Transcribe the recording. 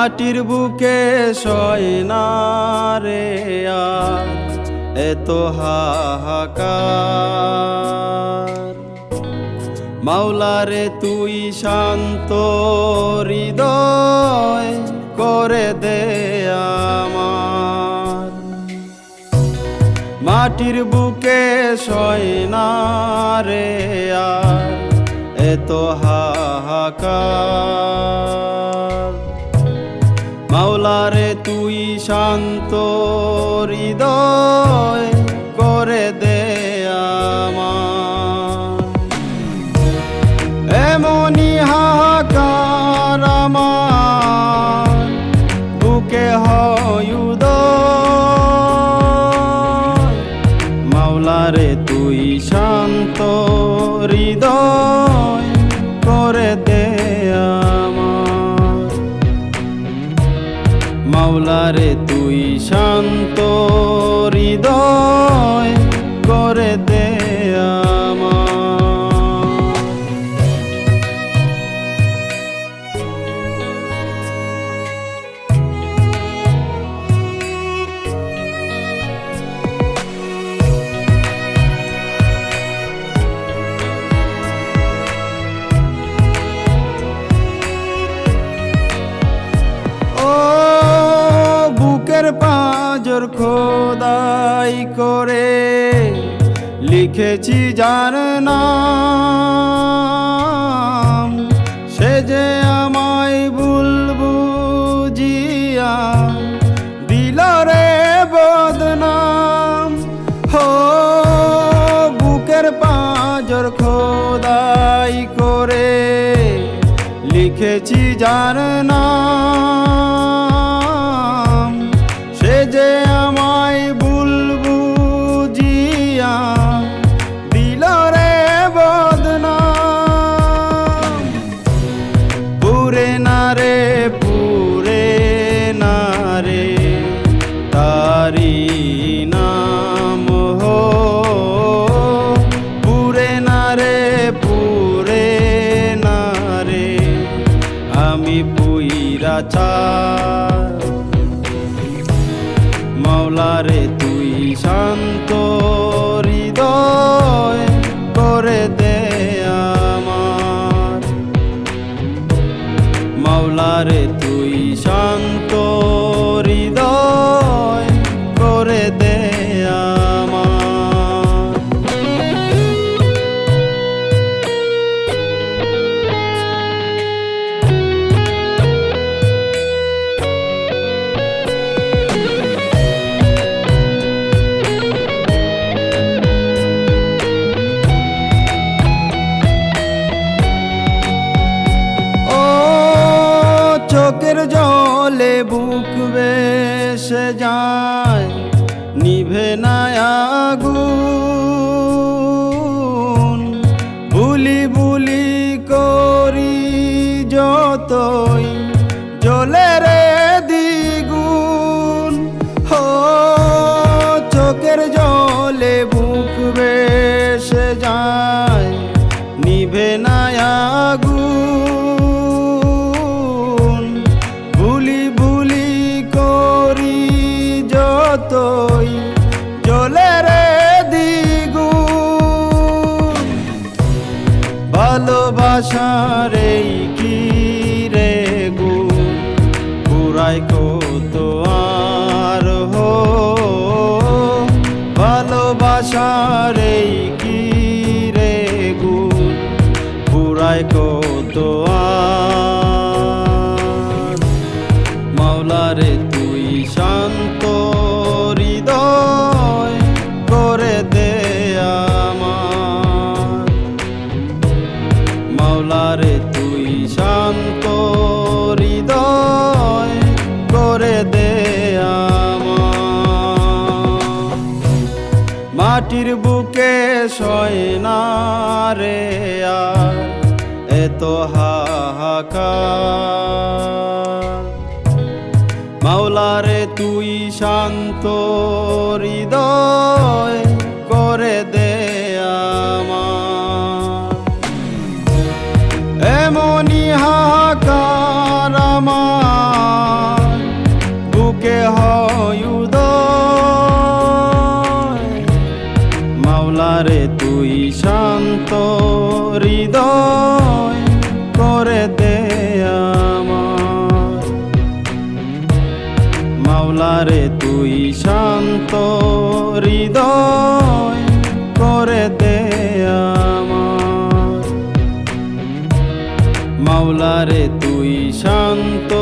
মাটির বুকে সয় না রে আর এত হাহাকার। মাওলারে তুই শান্ত হৃদয় করে দে আমার। মাটির বুকে সয় না আর এত হাহাকার। শান্ত হৃদয় করে দে এমনি হাহাকার আমার, বুকে হয় উদয়। মাওলারে তুই শান্ত হৃদয় করে দে মাওলারে তুই শান্ত বুকের পাঁজর খোদাই করে, লিখেছি যার নাম। সে যে আমায় ভুল বুঝিয়া দিল রে বদনাম। হো, বুকের পাঁজর খোদাই করে, লিখেছি যার নাম। পুইরা মাওলারে তুই শান্ত হৃদয় করে দে আমার। মাওলারে তুই শান্ত হৃদয় করে দে আমার। বেসে যায় নিভে না chorei que মাটির বুকে সয়না রে আর এত হাহাকার। মাওলারে তুই শান্ত রে তুই শান্ত হৃদয় করে দে আমার। মাওলারে তুই শান্ত